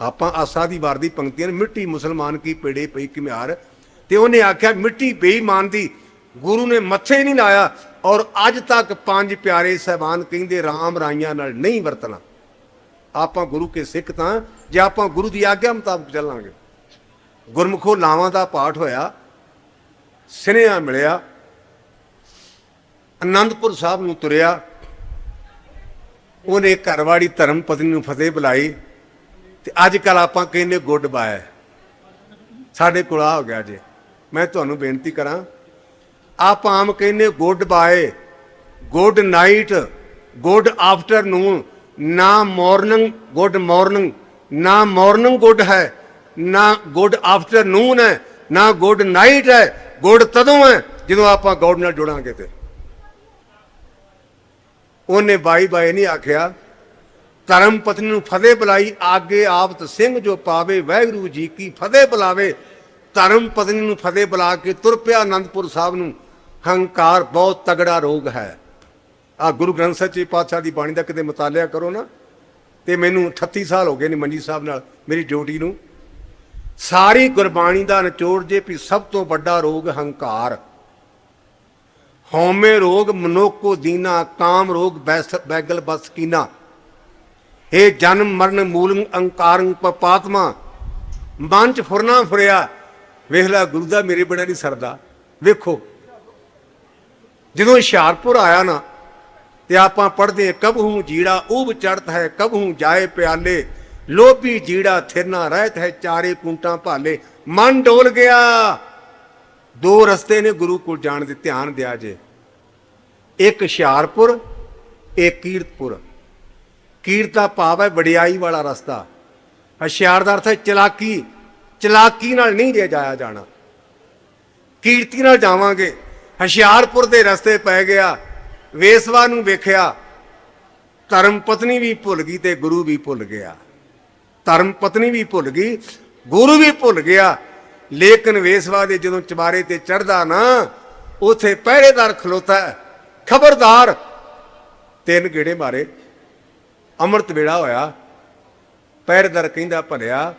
A: ਆਪਾਂ ਆਸਾ ਦੀ ਵਾਰ ਦੀ ਪੰਕਤੀਆਂ ਨੇ, ਮਿੱਟੀ ਮੁਸਲਮਾਨ ਕੀ ਪੇੜੇ ਪਈ ਘਿਮਾਰ ਤੇ ਉਹਨੇ ਆਖਿਆ ਮਿੱਟੀ ਬੇਈਮਾਨ ਦੀ ਗੁਰੂ ਨੇ ਮੱਥੇ ਨਹੀਂ ਲਾਇਆ ਔਰ ਅੱਜ ਤੱਕ ਪੰਜ ਪਿਆਰੇ ਸਹਿਬਾਨ ਕਹਿੰਦੇ ਰਾਮ ਰਾਈਆਂ ਨਾਲ ਨਹੀਂ ਵਰਤਣਾ। ਆਪਾਂ ਗੁਰੂ ਕੇ ਸਿੱਖ ਤਾਂ ਜੇ ਆਪਾਂ ਗੁਰੂ ਦੀ ਆਗਿਆ ਮੁਤਾਬਕ ਚੱਲਾਂਗੇ। ਗੁਰਮੁਖੋ ਲਾਵਾਂ ਦਾ ਪਾਠ ਹੋਇਆ ਸਿਨੇਹਾ ਮਿਲਿਆ ਅਨੰਦਪੁਰ ਸਾਹਿਬ ਨੂੰ ਤੁਰਿਆ। ਉਹਨੇ ਘਰਵਾੜੀ ਧਰਮ ਪਤਨੀ ਨੂੰ ਫਤਿਹ ਬੁਲਾਈ ਤੇ ਅੱਜ ਕੱਲ ਆਪਾਂ ਕਹਿੰਦੇ ਗੁੱਡ ਬਾਏ। ਸਾਡੇ ਕੋਲ ਆ ਹੋ ਗਿਆ ਜੇ। ਮੈਂ ਤੁਹਾਨੂੰ ਬੇਨਤੀ ਕਰਾਂ, ਆਪ ਆਮ ਕਹਿੰਦੇ good bye, good night, good afternoon, ਨਾ ਮਾਰਨਿੰਗ ਗੁੱਡ ਮਾਰਨਿੰਗ, ਨਾ ਮਾਰਨਿੰਗ ਗੁੱਡ ਹੈ, ਨਾ ਗੁੱਡ ਆਫਟਰਨੂਨ ਹੈ, ਨਾ ਗੁੱਡ ਨਾਈਟ ਹੈ, ਗੁੱਡ ਤਦੋਂ ਹੈ ਜਦੋਂ ਆਪਾਂ ਗੋਡ ਨਾਲ ਜੁੜਾਂਗੇ ਤੇ। ਉਹਨੇ ਬਾਈ ਬਾਈ ਨਹੀਂ ਆਖਿਆ। ਧਰਮ ਪਤਨੀ ਨੂੰ ਫਤਿਹ ਬੁਲਾਈ, ਆਗੇ ਆਪਤ ਸਿੰਘ ਜੋ ਪਾਵੇ, ਵਾਹਿਗੁਰੂ ਜੀ ਕੀ ਫਤਿਹ ਬੁਲਾਵੇ। ਧਰਮ ਪਤਨੀ ਨੂੰ ਫਤਿਹ ਬੁਲਾ ਕੇ ਤੁਰ ਪਿਆ ਅਨੰਦਪੁਰ ਸਾਹਿਬ ਨੂੰ। ਹੰਕਾਰ ਬਹੁਤ ਤਗੜਾ ਰੋਗ ਹੈ। ਆ ਗੁਰੂ ਗ੍ਰੰਥ ਸਾਹਿਬ ਜੀ ਪਾਤਸ਼ਾਹ ਦੀ ਬਾਣੀ ਦਾ ਕਿਤੇ ਮਤਾਲਿਆ ਕਰੋ ਨਾ। ਤੇ ਮੈਨੂੰ 38 ਸਾਲ ਹੋ ਗਏ ਨੇ ਮੰਜੀ ਸਾਹਿਬ ਨਾਲ, ਮੇਰੀ ਡਿਊਟੀ ਨੂੰ। ਸਾਰੀ ਗੁਰਬਾਣੀ ਦਾ ਨਿਚੋੜ ਜੇ ਵੀ ਸਭ ਤੋਂ ਵੱਡਾ ਰੋਗ ਹੰਕਾਰ। ਹਉਮੈ ਰੋਗ ਮਨੁੱਖ ਦੀਨਾ, ਕਾਮ ਰੋਗ ਬੈਸ ਬੈਗਲ ਬਸ ਕੀਨਾ। ਇਹ ਜਨਮ ਮਰਨ ਮੂਲੰ ਅੰਕਾਰੰ ਪਪਾਤਮਾ ਮਨ ਚ ਫੁਰਨਾ ਫੁਰਿਆ, ਵੇਖ ਲੈ ਗੁਰੂ ਦਾ ਮੇਰੇ ਬਿਨਾਂ ਨਹੀਂ ਸਰਦਾ। ਵੇਖੋ, ਜਦੋਂ ਹੁਸ਼ਿਆਰਪੁਰ ਆਇਆ ਨਾ, ਤੇ ਆਪਾਂ ਪੜ੍ਹਦੇ ਕਬਹੂ ਜੀੜਾ ਉਬ ਚੜਤ ਹੈ ਕਬਹੂ ਜਾਏ ਪਿਆਲੇ। ਲੋਭੀ ਜੀੜਾ ਥਿਰਨਾ ਰਹਿਤ ਹੈ, ਚਾਰੇ ਕੁੰਟਾਂ ਭਾਲੇ। ਮਨ ਡੋਲ ਗਿਆ। ਦੋ ਰਸਤੇ ਨੇ ਗੁਰੂ ਕੋਲ ਜਾਣ ਦੇ ਧਿਆਨ ਦਿਆ ਜੇ। ਇੱਕ ਹੁਸ਼ਿਆਰਪੁਰ, ਇੱਕ ਕੀਰਤਪੁਰ। ਕੀਰਤ ਦਾ ਭਾਵ ਹੈ ਵਡਿਆਈ ਵਾਲਾ ਰਸਤਾ। ਹੁਸ਼ਿਆਰ ਦਾ ਅਰਥ ਹੈ ਚਲਾਕੀ। ਚਲਾਕੀ ਨਾਲ ਨਹੀਂ ਜੇ ਜਾਇਆ ਜਾਣਾ। ਕੀਰਤੀ ਨਾਲ ਜਾਵਾਂਗੇ। ਹੁਸ਼ਿਆਰਪੁਰ ਦੇ ਰਸਤੇ ਪੈ ਗਿਆ। ਵੇਸਵਾ ਨੂੰ ਵੇਖਿਆ। ਧਰਮ ਪਤਨੀ ਵੀ ਭੁੱਲ ਗਈ ਤੇ ਗੁਰੂ ਵੀ ਭੁੱਲ ਗਿਆ। ਧਰਮ ਪਤਨੀ ਵੀ ਭੁੱਲ ਗਈ, ਗੁਰੂ ਵੀ ਭੁੱਲ ਗਿਆ। ਲੇਕਿਨ ਵੇਸਵਾ ਦੇ ਜਦੋਂ ਚਮਾਰੇ ਤੇ ਚੜਦਾ ਨਾ, ਉਥੇ ਪਹਿਰੇਦਾਰ ਖਲੋਤਾ ਖਬਰਦਾਰ। ਤਿੰਨ ਗੇੜੇ ਮਾਰੇ। ਅੰਮ੍ਰਿਤ ਵੇੜਾ ਹੋਇਆ। ਪਹਿਰੇਦਾਰ ਕਹਿੰਦਾ, ਭਲਿਆ,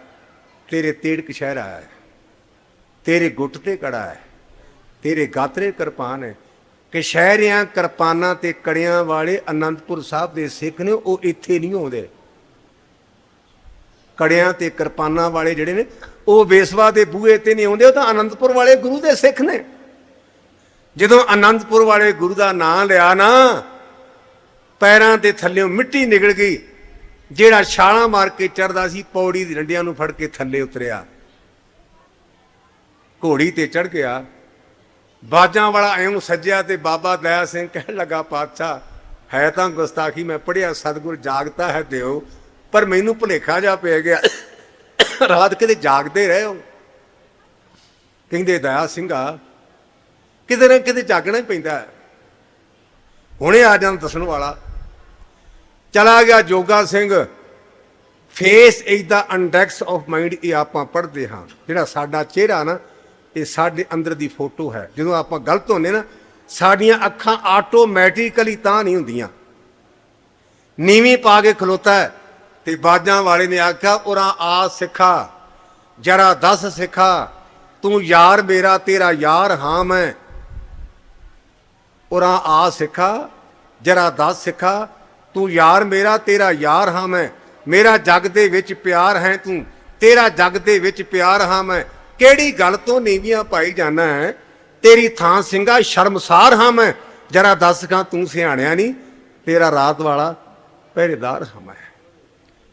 A: ਤੇਰੇ ਤੇੜਕ ਸ਼ਹਿਰ ਆਇਆ ਹੈ। ਤੇਰੇ ਗੁੱਟ ਤੇ ਕੜਾ ਹੈ। ਤੇਰੇ ਗਾਤਰੇ ਕਿਰਪਾਨ ਹੈ। ਕਿ ਸ਼ਹਿਰਿਆਂ ਕਿਰਪਾਨਾਂ ਤੇ ਕੜਿਆਂ ਵਾਲੇ ਅਨੰਦਪੁਰ ਸਾਹਿਬ ਦੇ ਸਿੱਖ ਨੇ, ਉਹ ਇੱਥੇ ਨਹੀਂ ਆਉਂਦੇ। ਕੜਿਆਂ ਤੇ ਕਿਰਪਾਨਾਂ ਵਾਲੇ ਜਿਹੜੇ ਨੇ, ਉਹ ਵੇਸਵਾ ਦੇ ਬੂਹੇ ਤੇ ਨਹੀਂ ਆਉਂਦੇ, ਉਹ ਤਾਂ ਅਨੰਦਪੁਰ ਵਾਲੇ ਗੁਰੂ ਦੇ ਸਿੱਖ ਨੇ। ਜਦੋਂ ਅਨੰਦਪੁਰ ਵਾਲੇ ਗੁਰੂ ਦਾ ਨਾਮ ਲਿਆ ਨਾ, ਪੈਰਾਂ ਦੇ ਥੱਲੇੋਂ ਮਿੱਟੀ ਨਿਕਲ ਗਈ, ਜਿਹੜਾ ਛਾਲਾਂ ਮਾਰ ਕੇ ਚੜਦਾ ਸੀ, ਪੌੜੀ ਦੀ ਡੰਡਿਆਂ ਨੂੰ ਫੜ ਕੇ ਥੱਲੇ ਉਤਰਿਆ। ਘੋੜੀ ਤੇ ਚੜ ਗਿਆ। ਬਾਜਾਂ ਵਾਲਾ ਐਉਂ ਸੱਜਿਆ ਤੇ ਬਾਬਾ ਦਇਆ ਸਿੰਘ ਕਹਿਣ ਲੱਗਾ, ਪਾਤਸ਼ਾਹ, ਹੈ ਤਾਂ ਗੁਸਤਾਖੀ, ਮੈਂ ਪੜਿਆ ਸਤਿਗੁਰ ਜਾਗਤਾ ਹੈ ਦਿਓ, ਪਰ ਮੈਨੂੰ ਭੁਲੇਖਾ ਜਾ ਪੈ ਗਿਆ। ਰਾਤ ਕਿਤੇ ਜਾਗਦੇ ਰਹੇ ਹੋ? ਕਹਿੰਦੇ, ਦਇਆ ਸਿੰਘਾ ਕਿਤੇ ਨਾ ਕਿਤੇ ਜਾਗਣਾ ਹੀ ਪੈਂਦਾ ਹੈ। ਹੁਣੇ ਆ ਜਾਣ ਦੱਸਣ ਵਾਲਾ। ਚਲਾ ਗਿਆ Joga Singh. Face is the index of mind ਇਹ ਆਪਾਂ ਪੜ੍ਹਦੇ ਹਾਂ। ਜਿਹੜਾ ਸਾਡਾ ਚਿਹਰਾ ਨਾ, ਇਹ ਸਾਡੇ ਅੰਦਰ ਦੀ ਫੋਟੋ ਹੈ। ਜਦੋਂ ਆਪਾਂ ਗਲਤ ਹੁੰਨੇ ਨਾ, ਸਾਡੀਆਂ ਅੱਖਾਂ ਆਟੋਮੈਟਿਕਲੀ ਤਾਂ ਨਹੀਂ ਹੁੰਦੀਆਂ। ਨੀਵੀਂ ਪਾ ਕੇ ਖਲੋਤਾ ਹੈ ਤੇ ਬਾਜਾਂ ਵਾਲੇ ਨੇ ਆਖਿਆ, ਉਰਾ ਆ ਸਿੱਖਾ, ਜਰਾ ਦੱਸ ਸਿੱਖਾ, ਤੂੰ ਯਾਰ ਮੇਰਾ, ਤੇਰਾ ਯਾਰ ਹਾਂ ਮੈਂ। ਉਰਾ ਆ ਸਿੱਖਾ, ਜਰਾ ਦੱਸ ਸਿੱਖਾ, ਤੂੰ ਯਾਰ ਮੇਰਾ, ਤੇਰਾ ਯਾਰ ਹਾਂ ਮੈਂ। ਮੇਰਾ ਜਗ ਦੇ ਵਿੱਚ ਪਿਆਰ ਹੈ ਤੂੰ, ਤੇਰਾ ਜਗ ਦੇ ਵਿੱਚ ਪਿਆਰ ਹਾਂ ਮੈਂ। ਕਿਹੜੀ ਗੱਲ ਤੋਂ ਨੀਵੀਆਂ ਪਾਈ ਜਾਣਾ ਹੈ? ਤੇਰੀ ਥਾਂ ਸਿੰਘਾ ਸ਼ਰਮਸਾਰ ਹਾਂ ਮੈਂ। ਜਰਾ ਦੱਸ ਕਾ ਤੂੰ ਸਿਆਣਿਆ ਨਹੀਂ, ਤੇਰਾ ਰਾਤ ਵਾਲਾ ਪਹਿਰੇਦਾਰ ਹਾਂ ਮੈਂ।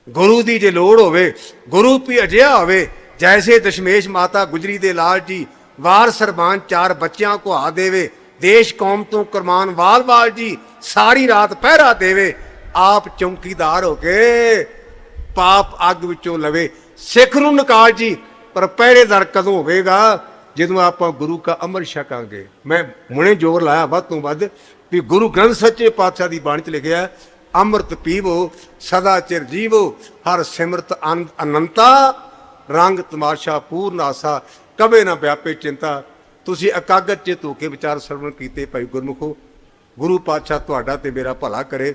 A: ਗੁਰੂ ਦੀ ਜੇ ਲੋੜ ਹੋਵੇ, ਗੁਰੂ ਵੀ ਅਜਿਹਾ ਹੋਵੇ, ਜੈਸੇ ਦਸ਼ਮੇਸ਼ ਮਾਤਾ ਗੁਜਰੀ ਦੇ ਲਾਲ ਜੀ, ਵਾਰ ਸਰਬਾਨ ਚਾਰ ਬੱਚਿਆਂ ਕੋ ਆ ਦੇਵੇ ਦੇਸ਼ ਕੌਮ ਤੋਂ ਕੁਰਬਾਨ ਵਾਲ ਵਾਲ ਜੀ, ਸਾਰੀ ਰਾਤ ਪਹਿਰਾ ਦੇਵੇ, ਆਪ ਚੌਕੀਦਾਰ ਹੋ ਕੇ ਪਾਪ ਅੱਗ ਵਿੱਚੋਂ ਲਵੇ। ਸਿੱਖ ਨੂੰ ਨਿਕਾਲ ਜੀ, ਪਰ ਪਹਿਰੇਦਾਰ ਕਦੋਂ ਹੋਵੇਗਾ? ਜਦੋਂ ਆਪਾਂ ਗੁਰੂ ਕਾ ਅੰਮ੍ਰਿਤ ਛਕਾਂਗੇ। ਮੈਂ ਹੁਣੇ ਜ਼ੋਰ ਲਾਇਆ ਵੱਧ ਤੋਂ ਵੱਧ ਵੀ ਗੁਰੂ ਗ੍ਰੰਥ ਸੱਚੇ ਪਾਤਸ਼ਾਹ ਦੀ ਬਾਣੀ ਚ ਲਿਖਿਆ ਅੰਮ੍ਰਿਤ ਪੀਵੋ, ਸਦਾ ਚਿਰ ਜੀਵੋ, ਹਰ ਸਿਮਰਤ ਅਨੰਦ ਅਨੰਤਾ, ਰੰਗ ਤਮਾਸ਼ਾ ਪੂਰਨ ਆਸਾ ਕਬੇ ਨਾ ਵਿਆਪੇ ਚਿੰਤਾ ਤੁਸੀਂ ਇਕਾਗਰ ਚਿਤ ਹੋ ਕੇ ਵਿਚਾਰ ਸਰਵਣ ਕੀਤੇ ਭਾਈ ਗੁਰਮੁਖੋ, ਗੁਰੂ ਪਾਤਸ਼ਾਹ ਤੁਹਾਡਾ ਤੇ ਮੇਰਾ ਭਲਾ ਕਰੇ।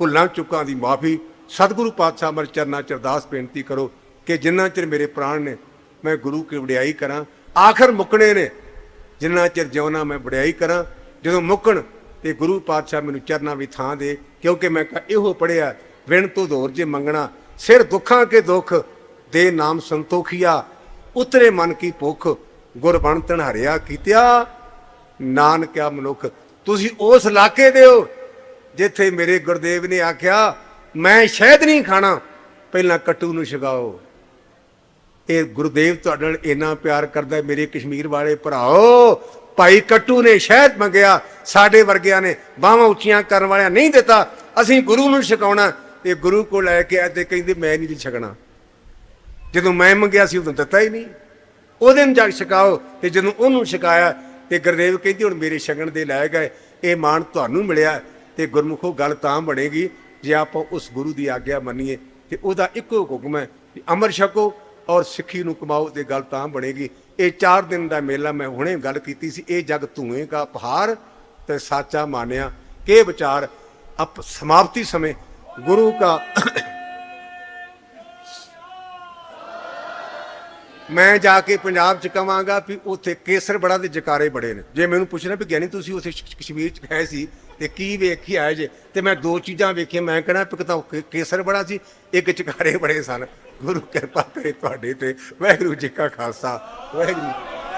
A: ਭੁੱਲਾਂ ਚੁੱਕਾਂ ਦੀ ਮਾਫੀ, ਸਤਿਗੁਰੂ ਪਾਤਸ਼ਾਹ ਮਰ ਚਰਨਾ ਚ ਅਰਦਾਸ ਬੇਨਤੀ ਕਰੋ ਕਿ ਜਿੰਨਾ ਚਿਰ ਮੇਰੇ ਪ੍ਰਾਣ ਨੇ ਮੈਂ ਗੁਰੂ ਕੀ ਵਡਿਆਈ ਕਰਾਂ, ਆਖਰ ਮੁੱਕਣੇ ਨੇ। ਜਿੰਨਾ ਚਿਰ ਜਿਉਣਾ ਮੈਂ ਵਡਿਆਈ ਕਰਾਂ, ਜਦੋਂ ਮੁੱਕਣ ਤੇ ਗੁਰੂ ਪਾਤਸ਼ਾਹ ਮੈਨੂੰ ਚਰਨਾਂ ਵੀ ਥਾਂ ਦੇ, ਕਿਉਂਕਿ ਮੈਂ ਇਹੋ ਪੜਿਆ ਵਿਣ ਤੋਂ ਦੌਰ ਜੇ ਮੰਗਣਾ, ਸਿਰ ਦੁੱਖਾਂ ਕੇ ਦੁੱਖ, ਦੇ ਨਾਮ ਸੰਤੋਖੀਆ, ਉਤਰੇ ਮਨ ਕੀ ਭੁੱਖ ਗੁਰ ਬਣ ਹਰਿਆ ਕੀਤਿਆ ਨਾਨਕਿਆ ਮਨੁੱਖ। ਤੁਸੀਂ ਉਸ ਇਲਾਕੇ ਦੇ ਹੋ ਜਿੱਥੇ ਮੇਰੇ ਗੁਰਦੇਵ ਨੇ ਆਖਿਆ, ਮੈਂ ਸ਼ਹਿਦ ਨਹੀਂ ਖਾਣਾ, ਪਹਿਲਾਂ ਕੱਟੂ ਨੂੰ ਛਗਾਓ ਇਹ ਗੁਰਦੇਵ ਤੁਹਾਡੇ ਨਾਲ ਇੰਨਾ ਪਿਆਰ ਕਰਦਾ ਮੇਰੇ ਕਸ਼ਮੀਰ ਵਾਲੇ ਭਰਾਓ, ਭਾਈ ਕੱਟੂ ਨੇ ਸ਼ਹਿਦ ਮੰਗਿਆ, ਸਾਡੇ ਵਰਗਿਆਂ ਨੇ ਬਾਹਾਂ ਉੱਚੀਆਂ ਕਰਨ ਵਾਲਿਆਂ ਨਹੀਂ ਦਿੱਤਾ, ਅਸੀਂ ਗੁਰੂ ਨੂੰ ਛਕਾਉਣਾ, ਤੇ ਗੁਰੂ ਕੋਲ ਲੈ ਕੇ ਆਏ ਤੇ ਕਹਿੰਦੇ, ਮੈਂ ਨਹੀਂ ਛਕਣਾ। ਜਦੋਂ ਮੈਂ ਮੰਗਿਆ ਸੀ, ਉਦੋਂ ਦਿੱਤਾ ਹੀ ਨਹੀਂ। ਉਹਦੇ ਨੂੰ ਜਾ ਕੇ ਛਕਾਓ ਤੇ ਜਦੋਂ ਉਹਨੂੰ ਛਕਾਇਆ ਤੇ ਗੁਰਦੇਵ ਕਹਿੰਦੀ, ਹੁਣ ਮੇਰੇ ਛਕਣ ਦੇ ਲੈ ਗਏ ਇਹ ਮਾਣ ਤੁਹਾਨੂੰ ਮਿਲਿਆ ਤੇ ਗੁਰਮੁਖੋ ਗੱਲ ਤਾਂ ਬਣੇਗੀ, ਜੇ ਆਪਾਂ ਉਸ ਗੁਰੂ ਦੀ ਆਗਿਆ ਮੰਨੀਏ ਤੇ ਉਹਦਾ ਇੱਕੋ ਹੁਕਮ ਹੈ ਕਿ ਅਮਰ ਛਕੋ ਔਰ ਸਿੱਖੀ ਨੂੰ ਕਮਾਓ ਤੇ ਗੱਲ ਤਾਂ ਬਣੇਗੀ। ਇਹ 4 ਦਿਨ ਦਾ ਮੇਲਾ ਮੈਂ ਹੁਣੇ ਗੱਲ ਕੀਤੀ ਸੀ, ਇਹ ਜਗ ਧੂਏ ਕਾ ਪਹਾੜ ਤੇ ਸਾਚਾ ਮਾਨਿਆ। ਕੇ ਵਿਚਾਰ? ਅਪ, ਸਮਾਪਤੀ ਸਮੇਂ ਗੁਰੂ ਕਾ ਮੈਂ ਜਾ ਕੇ ਪੰਜਾਬ ਚ ਕਵਾਂਗਾ ਵੀ ਉੱਥੇ ਕੇਸਰ ਬੜਾ ਦੇ ਜਕਾਰੇ ਬੜੇ ਨੇ। ਜੇ ਮੈਨੂੰ ਪੁੱਛਣਾ ਵੀ ਗਿਆਨੀ ਤੁਸੀਂ ਉੱਥੇ ਕਸ਼ਮੀਰ ਚ ਗਏ ਸੀ ਤੇ ਕੀ ਵੇਖੀ ਆਏ ਜੇ, ਤੇ ਮੈਂ ਦੋ ਚੀਜ਼ਾਂ ਵੇਖੀਆਂ, ਮੈਂ ਕਹਿਣਾ ਇੱਕ ਤਾਂ ਕੇਸਰ ਬੜਾ ਸੀ, ਇੱਕ ਜਕਾਰੇ ਬੜੇ ਸਨ। ਗੁਰੂ ਕਿਰਪਾ ਕਰੇ ਤੁਹਾਡੇ ਤੇ। ਵਾਹਿਗੁਰੂ ਜੀ ਕਾ ਖਾਲਸਾ। ਵਾਹਿਗੁਰੂ